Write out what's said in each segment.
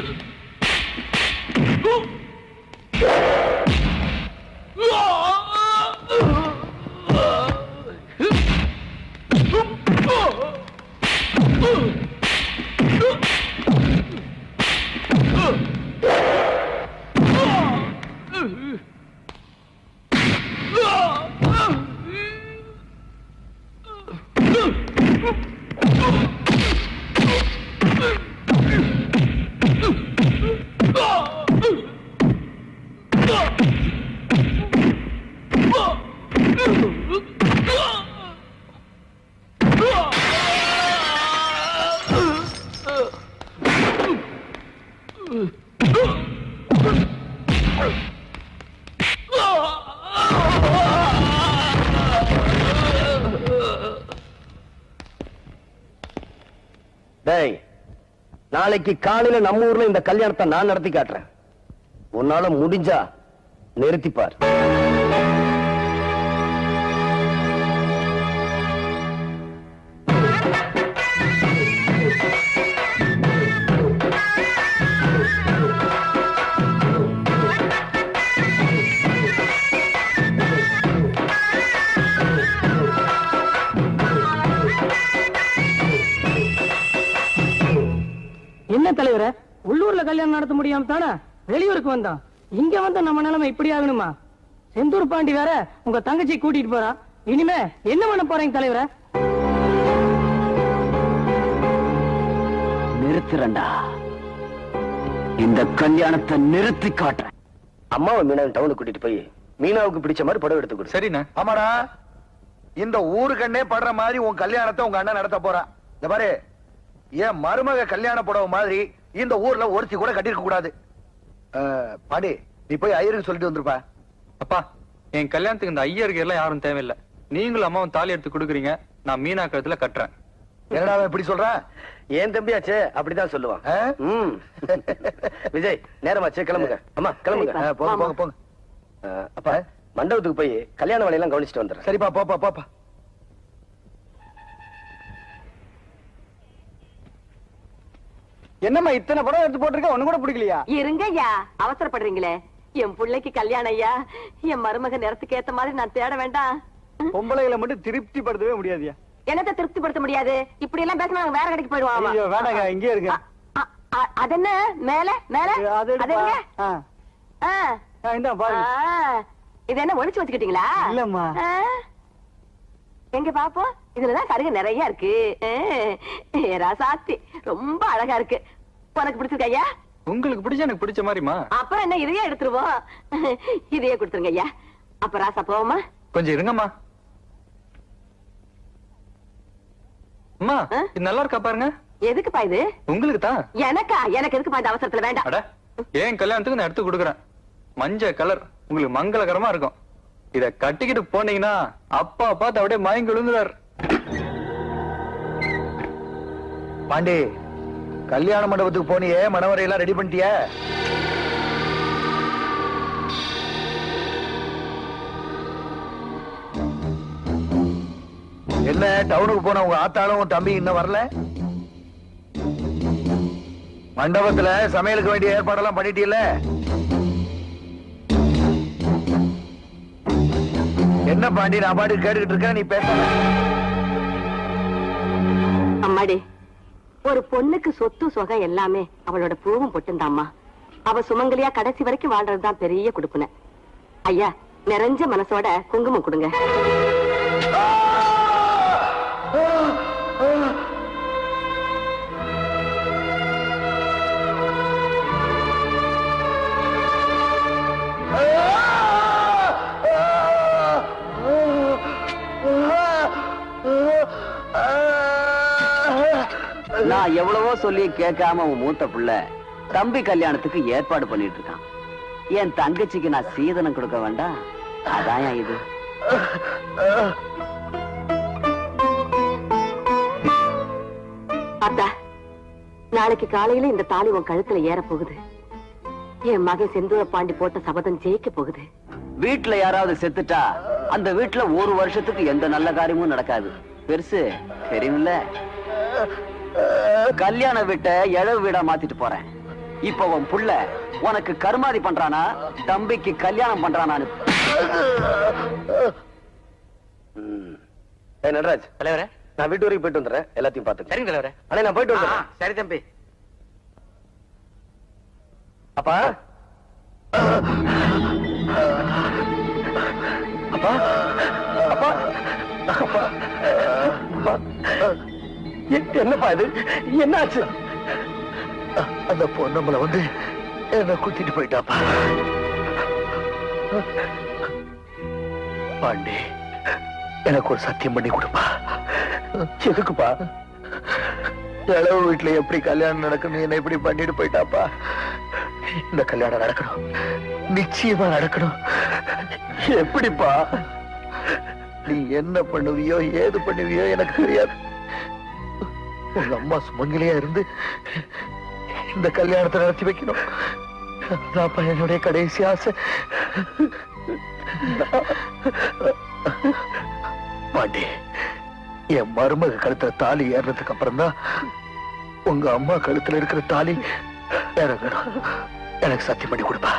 good. நாளைக்கு காலையில நம்ம ஊர்ல இந்த கல்யாணத்தை நான் நடத்தி காட்டுறேன். உன்னால முடிஞ்சா நிறுத்திப்பார். உள்ளூர்ல கல்யாணம் நடத்த முடியாம தானே வெளியூருக்கு வந்தோம் இங்க வந்து நம்ம நிலைமை இப்படி ஆகணுமா? செந்தூர் பாண்டி வேற உங்க தங்கச்சி கூட்டிட்டு போறான் இனிமே என்ன பண்ண போறீங்க தலைவரே? நிறுத்துறேன்டா. இந்த கல்யாணத்தை நிறுத்தி காட்டுறேன். அம்மாவை மீனாவை டவுனுக்கு கூட்டிட்டு போய் மீனாவுக்கு பிடிச்ச மாதிரி படம் எடுத்து கொடு. சரிண்ணே. ஆமாடா. இந்த ஊருக்கண்ணே படுற மாதிரி உன் கல்யாணத்தை உங்க அண்ணன் நடத்த போறான் இந்த பாரு என் மருமக கல்யாண புடவை மாதிரி இந்த ஊர்ல ஒருத்தி கூட கட்டிருக்க கூடாது. பாடி நீ போய் ஐயருக்கு சொல்லிட்டு வந்துருப்பா. அப்பா என் கல்யாணத்துக்கு இந்த ஐயருக்கு எல்லாம் யாரும் தேவையில்லை. நீங்களும் அம்மாவும் தாலி எடுத்து கொடுக்குறீங்க நான் மீனா கழுத்துல கட்டுறேன். என்னடா அவன் இப்படி சொல்றான் ஏன் தம்பியாச்சே? அப்படிதான் சொல்லுவான். விஜய் நேரமாச்சு கிளம்புங்க. அம்மா கிளம்புங்க. போங்க போங்க போங்க. அப்பா மண்டபத்துக்கு போய் கல்யாண வேலையெல்லாம் கவனிச்சுட்டு வந்துடுறேன். சரிப்பா போப்பா போப்பா என்னம்மா இத்தனை படம் எடுத்து போட்டிருக்க? ஒண்ணு கூட பிடிக்கலையா? இருங்க ஐயா அவசரப்படுறீங்களே. என் பிள்ளைக்கு கல்யாணம் ஐயா. என் மருமக நேரத்துக்கு ஏத்த மாதிரி நான் தேட வேண்டாம். பொம்பளைகளை மட்டும் திருப்தி படுத்தவே முடியாதுயா என்னத்த திருப்திப்படுத்த முடியாது? இப்படி எல்லாம் பேசினா நாங்க வேற கடைக்கு போயிடுவோம் ஆமா. வேண்டாங்க இங்கே இருங்க. அது என்ன மேல மேல. அது ஆ. இது என்ன ஒளிச்சு வச்சுக்கிட்டீங்களா? இல்லம்மா. எங்க பாப்போம்? இதுலதான் சருகு நிறைய இருக்கு. ராசாத்தி ரொம்ப அழகா இருக்கு. உனக்கு பிடிச்சிருக்க ஐயா? உங்களுக்கு பிடிச்ச எனக்கு பிடிச்ச மாதிரிமா அப்புறம் என்ன இதையே எடுத்துருவோம். இதையே கொடுத்துருங்க ஐயா. அப்ப ராசா போவோமா? கொஞ்சம் இருங்கம்மா. அம்மா? இது நல்லா இருக்கா பாருங்க. எதுக்குப்பா இது? உங்களுக்கு தான் எனக்கா? எனக்கு எதுக்குப்பா இந்த அவசரத்துல? வேண்டாம். அட ஏன் கல்யாணத்துக்கு நான் எடுத்து கொடுக்குறேன். மஞ்சள் கலர் உங்களுக்கு மங்களகரமா இருக்கும். இத கட்டிக்கிட்டு போனீங்கன்னா அப்பா பார்த்து அப்படியே மயங்கி விழுந்துறாரு பாண்டி கல்யாண மண்டபத்துக்கு போனியே மனவரையெல்லாம் எல்லாம் ரெடி பண்ணிட்டிய? என்ன டவுனுக்கு போன உங்க ஆத்தாலும் தம்பி இன்னும் வரல? மண்டபத்துல சமையலுக்கு வேண்டிய ஏற்பாடெல்லாம் பண்ணிட்டீல்ல என்ன பாண்டி நான் பாட்டு கேட்டுக்கிட்டு இருக்கேன் நீ பேச அம்மாடி. ஒரு பொண்ணுக்கு சொத்து சுகம் எல்லாமே அவளோட பூவும் பொட்டுந்தாம்மா. அவ சுமங்கலியா கடைசி வரைக்கும் வாழ்றதுதான் பெரிய கொடுப்புன ஐயா நிறைஞ்ச மனசோட குங்குமம் கொடுங்க. நான் எவ்வளவோ சொல்லி கேட்காம உன் மூத்த புள்ள தம்பி கல்யாணத்துக்கு ஏற்பாடு பண்ணிட்டு இருக்கான். என் தங்கச்சிக்கு நான் சீதனம் கொடுக்க வேண்டாம் அதான் இது. அத்தா நாளைக்கு காலையில இந்த தாலி உன் கழுத்துல ஏற போகுது என் மகன் செந்தூர பாண்டி போட்ட சபதம் ஜெயிக்க போகுது. வீட்டுல யாராவது செத்துட்டா அந்த வீட்டுல ஒரு வருஷத்துக்கு எந்த நல்ல காரியமும் நடக்காது. பெருசு தெரியுமில்ல? கல்யாண வீட்டை எழவு வீடா மாத்திட்டு போறேன். இப்ப உன் புள்ள உனக்கு கருமாதி பண்றானா தம்பிக்கு கல்யாணம் பண்றானான்னு. நடராஜ். தலைவரே. நான் வீட்டு வரைக்கும் போயிட்டு வந்துடுறேன். எல்லாத்தையும் பாத்துக்க சரிங்க தலைவரே. அண்ணே நான் போயிட்டு ஆ, வந்துடுறேன் சரி தம்பி. அப்பா அப்பா. அப்பா. அப்பா. அப்பா. என்னப்பா இது? என்னாச்சு? அந்த பொண்ணம்பள வந்து என்ன குத்திட்டு போயிட்டாப்பா. பாண்டி எனக்கு ஒரு சத்தியம் பண்ணி கொடுப்பா. எதுக்குப்பா? இளவு வீட்டுல எப்படி கல்யாணம் நடக்கணும்? என்ன எப்படி பண்ணிட்டு போயிட்டாப்பா? இந்த கல்யாணம் நடக்கணும். நிச்சயமா நடக்கணும். எப்படிப்பா? நீ என்ன பண்ணுவியோ ஏது பண்ணுவியோ எனக்கு தெரியாது. உங்க அம்மா சுமங்கலியா இருந்து இந்த கல்யாணத்தை நடத்தி வைக்கணும். அதான்ப்பா என்னுடைய கடைசி ஆசை. பாண்டி என் மருமக கழுத்துல தாலி ஏறினதுக்கு அப்புறம் தான் உங்க அம்மா கழுத்துல இருக்கிற தாலி இறங்கணும் எனக்கு சத்தியம் பண்ணி கொடுப்பா.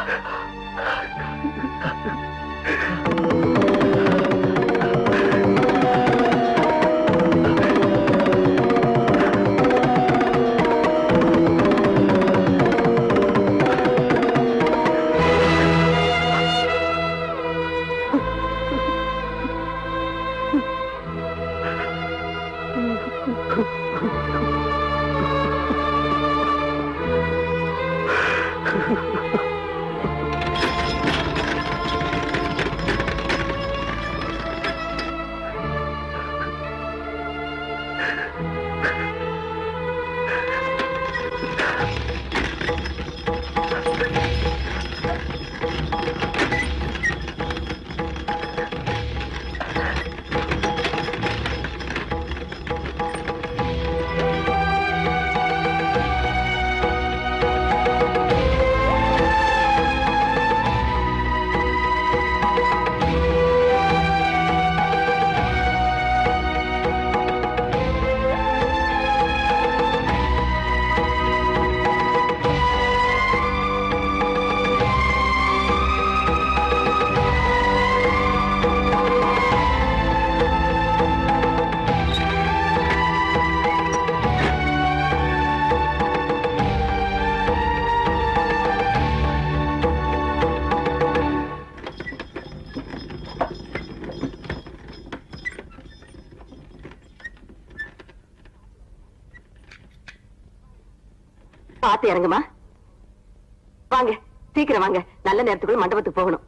Ha ha ha! பாத்து இறங்குமா? வாங்க சீக்கிரம் வாங்க. நல்ல நேரத்துக்குள்ள மண்டபத்துக்கு போகணும்.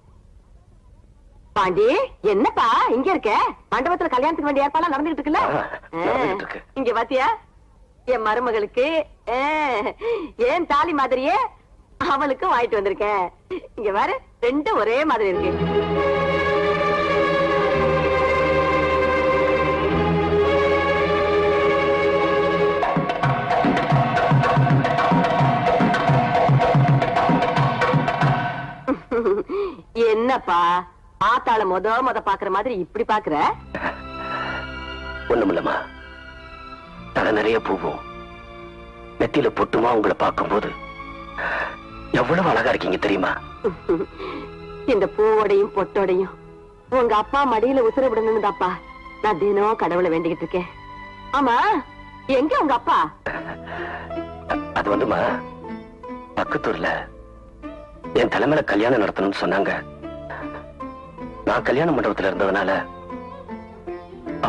பாண்டி என்னப்பா? இங்க இருக்க? மண்டபத்துல கல்யாணத்துக்கு வேண்டிய ஏற்பாடு நடந்துகிட்டு இருக்குல்ல? இங்க பாத்தியா? என் மருமகளுக்கு ஏன் தாலி மாதிரியே அவளுக்கும் வாங்கிட்டு வந்திருக்கேன். இங்க பாரு ரெண்டும் ஒரே மாதிரி இருக்கு. என்னப்பா? ஆத்தாள மொத மொத பாக்குற மாதிரி இப்படி பாக்குற? ஒண்ணுமில்லம்மா. தலை நிறைய பூவும். நெத்தியில பொட்டுமா உங்களை பார்க்கும்போது எவ்வளவு அழகா இருக்கீங்க தெரியுமா? இந்த பூவோடையும் பொட்டோடையும் உங்க அப்பா மடியில உசுர விடணும்தாப்பா நான் தினம் கடவுளை வேண்டிக்கிட்டு இருக்கேன். ஆமா எங்க உங்க அப்பா? அது வந்துமா பக்கத்தூர்ல என் தலைமையில கல்யாணம் நடத்தணும்னு சொன்னாங்க. நான் கல்யாண மண்டபத்துல இருந்ததுனால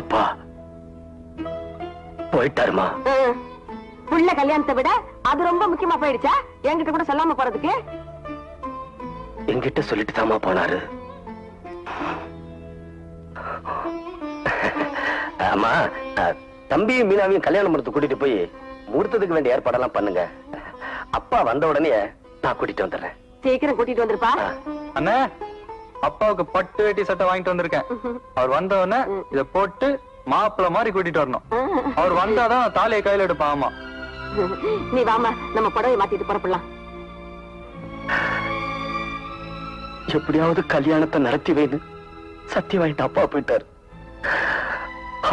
அப்பா போயிட்டாருமா. புள்ள கல்யாணத்தை விட அது ரொம்ப முக்கியமா போயிடுச்சா? என்கிட்ட கூட சொல்லாம போறதுக்கு? என்கிட்ட சொல்லிட்டு தாமா போனாரு. ஆமா தம்பியும் மீனாவையும் கல்யாணம் பண்ணத்து கூட்டிட்டு போய் முகூர்த்தத்துக்கு வேண்டிய ஏற்பாடெல்லாம் பண்ணுங்க. அப்பா வந்த உடனே நான் கூட்டிட்டு வந்துடுறேன். சீக்கிரம் கூட்டிட்டு வந்திருப்பா. அண்ணே அப்பாவுக்கு பட்டு வேட்டி சட்டை வாங்கிட்டு வந்திருக்கேன். அவர் வந்த உடனே இத போட்டு மாப்பிள்ள மாதிரி கூட்டிட்டு வரணும். அவர் வந்தாதான் தாலியை கையில எடுப்பான் ஆமா. நீ வாமா நம்ம புடவை மாத்திட்டு புறப்படலாம். எப்படியாவது கல்யாணத்தை நடத்தி வைன்னு சத்தியம் வாங்கிட்டு அப்பா போயிட்டாரு.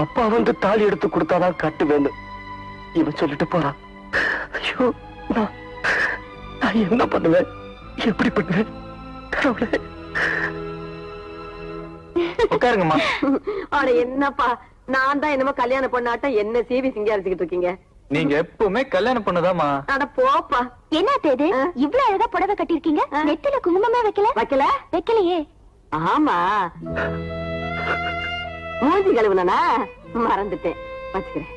அப்பா வந்து தாலி எடுத்து கொடுத்தாதான் கட்டுவேன்னு இவன் சொல்லிட்டு போறான். ஐயோ நான் நான் என்ன பண்ணுவேன்? எப்படி பண்ணுவேன்? கடவுளே. உட்காருங்கம்மா. ஆனா என்னப்பா? நான் தான் என்னமோ கல்யாண பொண்ணாட்டம் என்ன சீவி சிங்காரிச்சுக்கிட்டு இருக்கீங்க? நீங்க எப்பவுமே கல்யாணம் பொண்ணுதாம்மா. அட போப்பா. என்ன இது? இவ்ளோ அழகா புடவை கட்டிருக்கீங்க நெத்தில குங்குமமே வைக்கல? வைக்கல? வைக்கலையே. ஆமா. மூஞ்சி கழுவுனா மறந்துட்டேன். வச்சுக்கிறேன்.